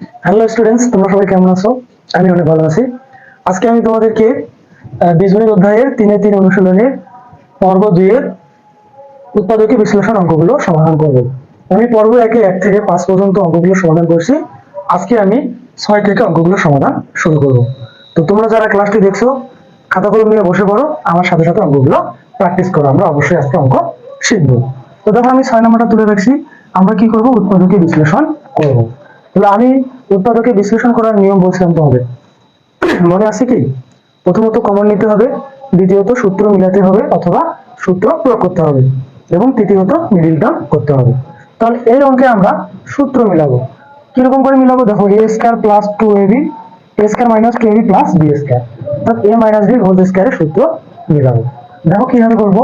Hello students তোমরা সবাই কেমন আছো? আমি অনেক ভালো আছি। আজকে আমি তোমাদেরকে বীজগণিত অধ্যায়ের তিনে তিন অনুশীলনের পর্ব দুইয়ের উৎপাদকীয় বিশ্লেষণ অঙ্কগুলো সমাধান করব। আমি পর্ব একে এক থেকে পাঁচ পর্যন্ত অঙ্কগুলো সমাধান করছি। আজকে আমি ছয় থেকে অঙ্কগুলো সমাধান শুরু করব। তো তোমরা যারা ক্লাসটি দেখছ, খাতা কলম নিয়ে বসে পড়ো, আমার সাথে সাথে অঙ্কগুলো প্র্যাকটিস করো। আমরা অবশ্যই আজকে অঙ্ক শিখব। তো দেখো, আমি ছয় নম্বরটা তুলে রাখছি। আমরা কি করব? উৎপাদকীয় বিশ্লেষণ করব। তাহলে আমি উৎপাদকে বিশ্লেষণ করার নিয়ম বলছিলাম তোমাদের। মনে আছে কি? প্রথমত কমন নিতে হবে, দ্বিতীয়ত সূত্র মিলাতে হবে অথবা সূত্র প্রয়োগ করতে হবে এবং তৃতীয়ত মিডিল টার্ম করতে হবে। তাহলে এই অঙ্কে আমরা সূত্র মিলাবো। কীরকম করে মিলাবো? দেখো A square plus two A B A square minus two A B plus B square অর্থাৎ এ মাইনাস বি হোল স্কয়ারের সূত্র মিলাবো। দেখো কীভাবে করব?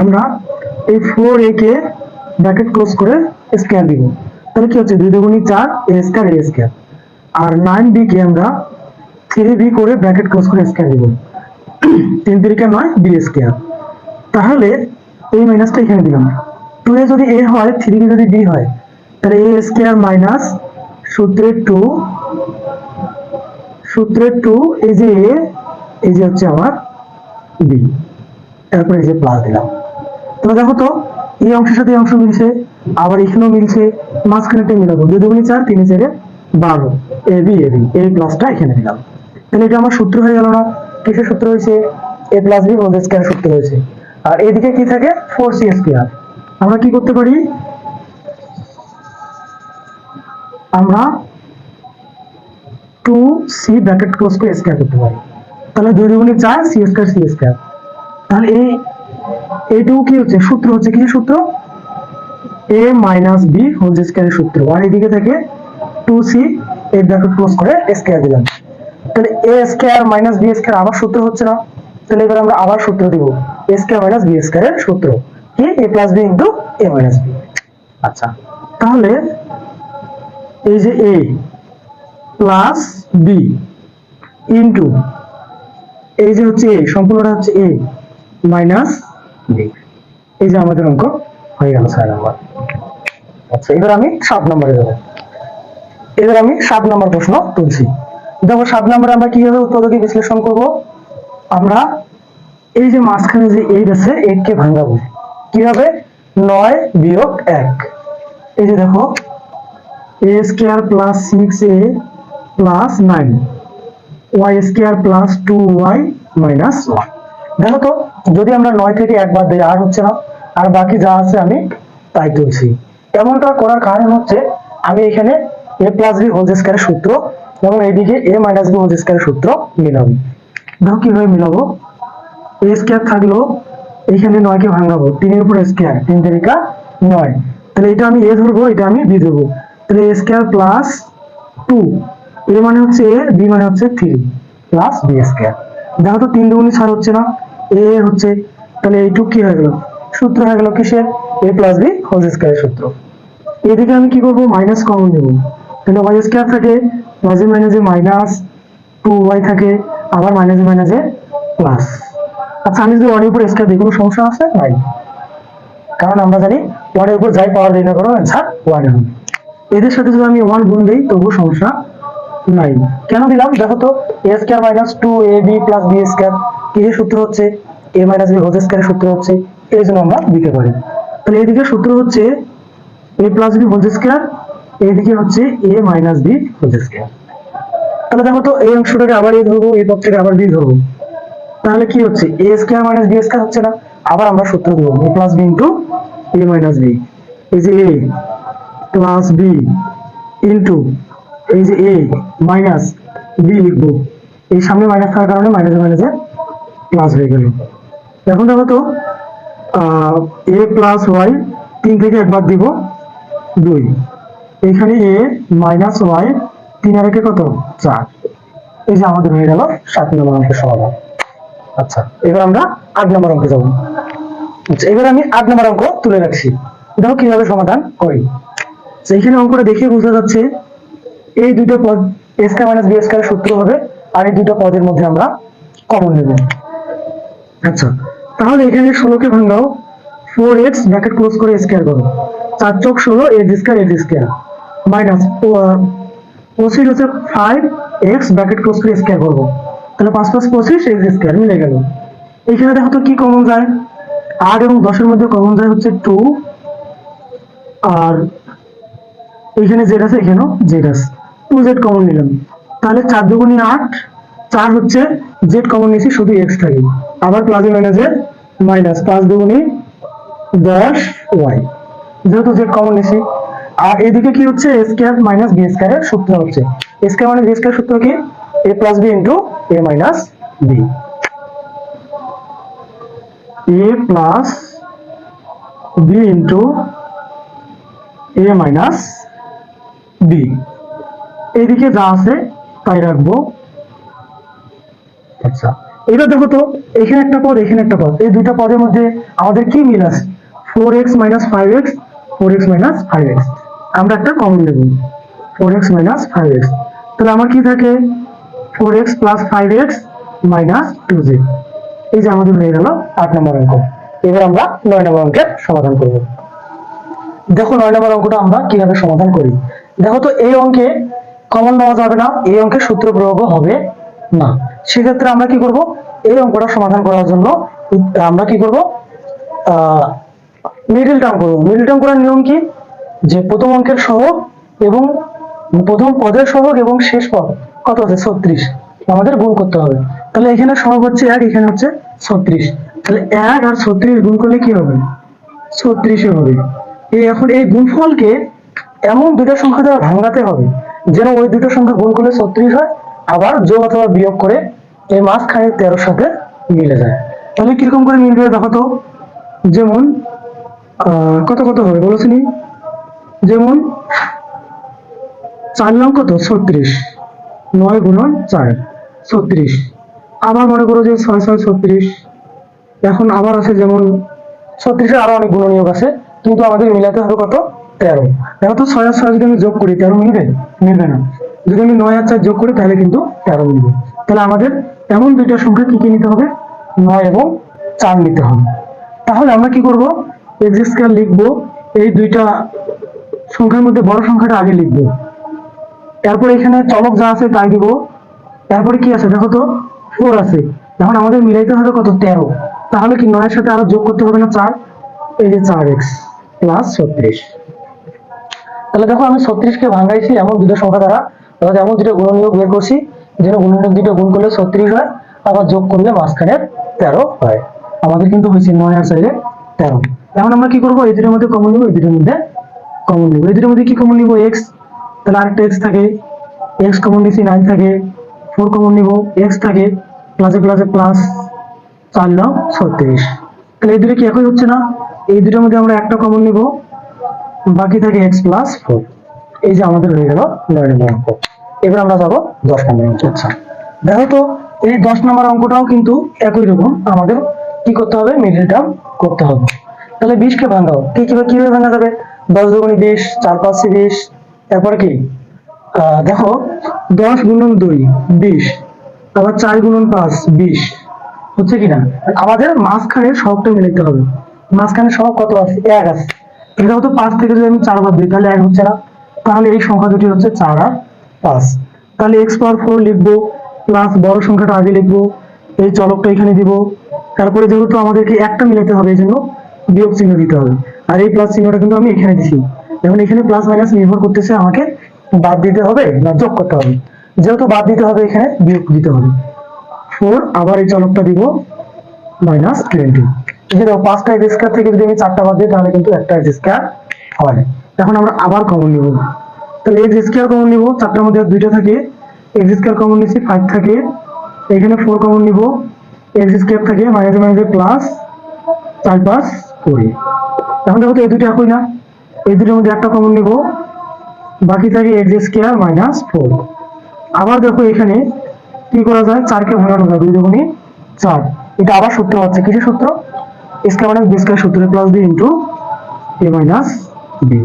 আমরা এই ফোর এ কে ব্র্যাকেট ক্লোজ করে স্কয়ার দিব। তাহলে কি হচ্ছে? দুই দুগুণী চার এ স্কয়ার এ স্কয়ার আর নাইন বি কে আমরা থ্রি বি করে ব্র্যাকেট ক্লোজ করে স্কয়ার দিব। তিন তিরিকে নয় বি স্কয়ার তাহলে এই মাইনাসটা এখানে দিলাম। টু এ যদি এ হয় থ্রি যদি বি হয়, তাহলে এ স্কয়ার মাইনাস সূত্রের টু সূত্রের টু এই যে এ এই যে হচ্ছে আমার বি তারপরে এই যে প্লাস দিলাম। তাহলে দেখো তো এই অংশের সাথে এই অংশ মিলছে, আবার এখানেও মিলছে, মাঝখানে মাঝখানেটা মিলাবো। দুই দুগুণী চার, তিন চারে বারো। A, B A, B. এই প্লাসটা এখানে দিলাম। তাহলে এটা আমার সূত্র হয়ে গেল না। কিসের সূত্র হয়েছে? A plus B whole square সূত্র হয়েছে। আর এদিকে কি থাকে? ফোর সি স্কয়ার আমরা কি করতে পারি? আমরা টু সি ব্র্যাকেট ক্লোজ করে স্কয়ার করতে পারি। তাহলে দুই দুগুণী চার সি স্কয়ার সি স্কয়ার তাহলে এই এইটুকু কি হচ্ছে? সূত্র হচ্ছে কি সূত্র? এ মাইনাস বি হোল স্কয়ারের সূত্র। আর এদিকে থেকে টু সি এই ব্র্যাকেট ক্লোজ করে স্কয়ার দিলাম। তাহলে A square minus B square আবার সূত্র হচ্ছে না। তাহলে এবার আমরা আবার সূত্র দিব। এ স্কয়ার মাইনাস বি স্কয়ারের সূত্র। কি? A plus B into A minus B আচ্ছা। তাহলে এই যে এ প্লাস বি ইন্টু এই যে হচ্ছে এ সম্পূর্ণটা হচ্ছে এ মাইনাস এই যে আমাদের অঙ্ক, হয়ে গেল ছয় নম্বর। আচ্ছা এবার আমি সাত নম্বরে যাব। এবার আমি সাত নম্বর প্রশ্ন তুলছি। দেখো, সাত নম্বরে আমরা কীভাবে উৎপাদকে বিশ্লেষণ করব? আমরা এই যে মাঝখানে যে এইট আছে কে ভাঙাবো। কীভাবে? নয় বিয়োগ এক। এই যে দেখো, A square plus six A plus nine. Y square plus two Y minus one. দেখো তো, যদি আমরা নয় থেকে একবার দিই, আর হচ্ছে না। আর বাকি যা আছে আমি তাই তুলছি। এমনটা করার কারণ হচ্ছে, আমি এখানে এ প্লাস বি হোল স্কয়ারের সূত্র এবং এইদিকে এ মাইনাস বি হোল স্কয়ারের সূত্র মিলাবো। দেখো কীভাবে মিলাবো? এ স্কয়ার থাকল এখানে নয়কে ভাঙাবো। তিনের উপর স্কয়ার তিন তারিখা নয়। তাহলে এটা আমি এ ধরবো, এটা আমি বি ধরবো। তাহলে A square plus two A মানে হচ্ছে এ বি মানে হচ্ছে থ্রি প্লাস বি স্কয়ার দেখো তো তিন দুগুণি ছাড় হচ্ছে না। এ হচ্ছে, তাহলে এইটুকু কি হয়ে গেল? সূত্র হয়ে গেল কিসের? এ প্লাস বি হোল স্কয়ারের সূত্র। এদিকে আমি কি করব? মাইনাস কমন নেব তাহলে ওয়াই স্কয়ার থাকে প্লাসে মাইনাসে মাইনাস টু ওয়াই থাকে, আবার মাইনাসে মাইনাসে প্লাস আচ্ছা আমি যদি ওয়ানের উপর স্কয়ার দিই, কোনো সমস্যা আছে? নাই। কারণ আমরা জানি ওয়ানের উপর যাই পাওয়ার দিই না কোনো অ্যান্সার ওয়ান এদের সাথে যদি আমি ওয়ান গুণ দিই, তবুও সমস্যা নাই। কেন দিলাম? দেখো তো A square minus two A B plus B square সূত্র হচ্ছে? এ মাইনাস বি হোল স্কয়ারের সূত্র হচ্ছে এই জন্য আমরা দিতে পারি তাহলে এদিকে সূত্র হচ্ছে A plus B whole square এইদিকে হচ্ছে এ মাইনাস বি স্কয়ার তাহলে দেখো তো, এই অংশটাকে আবার এ ধরবো, এই পক্ষটাকে আবার বি ধরবো। তাহলে কি হচ্ছে? A square minus B square হচ্ছে না। আবার আমরা সূত্র দেবো A plus B into A minus B এই যে এ প্লাস বি ইন্টু এই যে এ মাইনাস বি লিখব। এই সামনে মাইনাস থাকার কারণে মাইনাসে মাইনাসে প্লাস হয়ে গেল। এখন দেখো তো এ প্লাস ওয়াই তিন থেকে একবার দিব দুই। এখানে এ মাইনাস ওয়াই তিন আর একে কত? চার। এই যে আমাদের হয়ে গেল সাত নম্বর অঙ্কের সমাধান। আচ্ছা এবার আমরা আট নম্বর অঙ্কে যাব। আচ্ছা এবার আমি আট নম্বর অঙ্ক তুলে রাখছি। দেখো কীভাবে সমাধান করি। এইখানে অঙ্কটা দেখে বোঝা যাচ্ছে এই দুটো পদ এ স্কয়ার মাইনাস বি সূত্র হবে, আর এই দুটো পদের মধ্যে আমরা কমন নেব। আচ্ছা তাহলে এখানে ষোলোকে ভাঙাও ফোর এক্স ব্র্যাকেট ক্লোজ করে স্কয়ার করো। চার চোখ ষোলো X square X square minus পঁচিশ হচ্ছে ফাইভ এক্স ব্র্যাকেট ক্লোজ করে স্কোয়ার করব। তাহলে পাঁচ পাঁচ পঁচিশ এক্স স্কোয়ার মিলে গেল। এইখানে দেখো তো কি কমন যায়? আট এবং দশের মধ্যে কমন যায় হচ্ছে টু আর এখানে জেড আছে, এখানেও জেড আছে। টু জেড কমন নিলাম। তাহলে চার দুগুণি আট, চার হচ্ছে জেড কমন নিয়েছি, শুধু এক্স থাকে আবার প্লাসে মাইনাসে মাইনাস পাঁচ দুগুণি দশ ওয়াই যেহেতু জেড কমন নিয়েছি। আর এদিকে কি হচ্ছে? এ স্কোয়ার মাইনাস বি স্কোয়ারের সূত্র হচ্ছে। A square minus B square সূত্র কি? A plus B into A minus B A plus B into A minus B এইদিকে যা আছে, তাই রাখব। আচ্ছা এবার দেখো তো, এখানে একটা পদ, এখানে একটা পদ। এই দুইটা পদের মধ্যে আমাদের কি মিল আছে? Four X minus five X four X minus five X আমরা একটা কমন নেব। Four X minus five X তাহলে আমার কি থাকে? Four X plus five X minus two Z এই যে আমাদের হয়ে গেল আট নম্বর অঙ্ক। এবার আমরা নয় নম্বর অঙ্কের সমাধান করব। দেখো নয় নম্বর অঙ্কটা আমরা কীভাবে সমাধান করি? দেখো তো, এই অঙ্কে কমন নেওয়া যাবে না, এই অঙ্কে সূত্র প্রয়োগ হবে না। সেক্ষেত্রে আমরা কি করব? এই অঙ্কটা সমাধান করার জন্য আমরা কি করব? মিডল টার্ম করব। মিডল টার্ম করার নিয়ম কি? যে প্রথম অঙ্কের সহগ এবং প্রথম পদের সহগ এবং শেষ পদ। কত আছে? ছত্রিশ। আমাদের গুণ করতে হবে। তাহলে এখানে সহগ হচ্ছে এক, এখানে হচ্ছে ছত্রিশ। তাহলে এক আর ছত্রিশ গুণ করলে কি হবে? ছত্রিশে হবে। এই এখন এই গুণফলকে এমন দুটো সংখ্যা দ্বারা ভাঙাতে হবে যেন ওই দুটো সংখ্যা গুণ করলে ছত্রিশ হয়, আবার যোগ অথবা বিয়োগ করে এই মাঝখানে তেরোর সাথে মিলে যায়। তাহলে কীরকম করে মিলবে দেখো তো? যেমন কত কত হবে বলেছিনি যেমন, চার নং কত? ছত্রিশ। নয় গুণন চার। ছত্রিশ। আবার মনে করো যে ছয় ছয় ছত্রিশ। এখন আবার আছে যেমন, ছত্রিশের আরও অনেক গুণনীয়ক আছে, কিন্তু আমাদের মিলাতে হবে কত? তেরো দেখো তো ছয় আর ছয় যদি আমি যোগ করি তেরো মিলবে মিলবে না। যদি আমি নয় আর চার যোগ করি তাহলে কিন্তু তেরো মিলবে তাহলে আমাদের এমন দুইটা সংখ্যা কি কি নিতে হবে? নয় এবং চার নিতে হবে। তাহলে আমরা কি করব? এক্স স্কয়ার লিখব, এই দুইটা সংখ্যার মধ্যে বড় সংখ্যাটা আগে লিখব। তারপর এখানে চলক যা আছে, তাই দিব। তারপরে কি আছে? দেখো তো ফোর আছে। এখন আমাদের মিলাইতে হবে কত? তেরো। তাহলে কি নয়ের সাথে আরও যোগ করতে হবে না চার? এই যে চার এক্স প্লাস ছত্রিশ। তাহলে দেখো আমি ছত্রিশকে ভাঙাইছি এমন দুটো সংখ্যা দ্বারা। অর্থাৎ এমন দুটো গুণনীয়ক বের করছি, যেন গুণনীয়ক দুটো গুণ করলে ছত্রিশ হয়, আবার যোগ করলে মাঝখানে তেরো হয়। আমাদের কিন্তু হয়েছে নয় আর চাইলে তেরো। এখন আমরা কি করব? এই দুটোর মধ্যে কমন নিবো, এই দুটোর মধ্যে কমন নিবো। এই দুটোর মধ্যে কি কমন নিবো? এক্স তাহলে আরেকটা এক্স থাকে। এক্স কমন নিছি নাইন থাকে। ফোর কমন নিবো। এক্স থাকে প্লাসে প্লাসে প্লাস চার নাও ছত্রিশ। তাহলে এই দুটো কি একই হচ্ছে না? এই দুটোর মধ্যে আমরা একটা কমন নিব। বাকি থাকে এক্স প্লাস ফোর এই যে আমাদের হয়ে গেল নয় অঙ্ক। এবার আমরা যাব দশ নম্বর অঙ্ক। আচ্ছা দেখো তো, এই দশ নম্বর অঙ্কটাও কিন্তু একই রকম। আমাদের কি করতে হবে? মিডিল টার্ম করতে হবে। তাহলে বিশকে ভাঙাও। কি কীভাবে কীভাবে ভাঙা যাবে? দশ দুগুণি বিশ, চার পাঁচে বিশ। তারপরে কি? দেখো, দশ গুণন দুই, বিশ। আবার চার গুণন পাঁচ, বিশ। হচ্ছে কিনা আমাদের মাঝখানে সবটা মিলাইতে হবে। মাঝখানে সব কত আছে? এক আছে। এটা হতো পাঁচ থেকে যদি আমি চার বাদ দিই, তাহলে এক হচ্ছে না। তাহলে এই সংখ্যা দুটি হচ্ছে চার আর পাঁচ। তাহলে এক্স পাওয়ার ফোর লিখব প্লাস বড় সংখ্যাটা আগে লিখব, এই চলকটা এখানে দিব। তারপরে যেহেতু আমাদেরকে একটা মিলাতে হবে, এই জন্য বিয়োগ চিহ্ন দিতে হবে। আর এই প্লাস চিহ্নটা কিন্তু আমি এখানে দিছি। এখন এখানে প্লাস মাইনাস নির্ভর করতেছে আমাকে বাদ দিতে হবে না যোগ করতে হবে। যেহেতু বাদ দিতে হবে এখানে, বিয়োগ দিতে হবে। ফোর আবার এই চলকটা দিব মাইনাস টোয়েন্টি এই যে দেখো, পাঁচটা স্কয়ার থেকে যদি আমি চারটা বাদ দিই তাহলে কিন্তু একটা স্কয়ার হয়। এখন আমরা আবার কমন নিব। তাহলে এক্স স্কয়ার কমন নিব চারটার মধ্যে দুইটা থাকে। এক্স স্কয়ার কমন নিচ্ছি ফাইভ থাকে। এখানে ফোর কমন নিব। এক্স স্কয়ার থাকে মাইনাসে মাইনাসে প্লাস চার পাঁচ কুড়ি। এখন দেখো তো এই দুটো একই না? এই দুটোর মধ্যে একটা কমন নিব। বাকি থাকে এক্স স্কয়ার মাইনাস ফোর আবার দেখো এখানে কি করা যায়? চারকে ভাঙানো যায় দুই দুগুণি চার। এটা আবার সূত্র হচ্ছে। কিছু সূত্র? স্কয়ার মাইনাস বি স্কয়ার সূত্রে plus B A minus B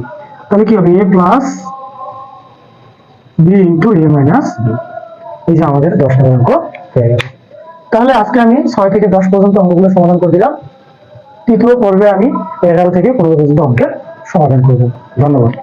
তাহলে কি হবে? A plus B A minus B এই যে আমাদের দশ অঙ্ক হয়ে গেল। তাহলে আজকে আমি ছয় থেকে দশ পর্যন্ত অঙ্কগুলো সমাধান করে দিলাম। তৃতীয় পর্বে আমি এগারো থেকে পনেরো পর্যন্ত অঙ্কের সমাধান করব। ধন্যবাদ।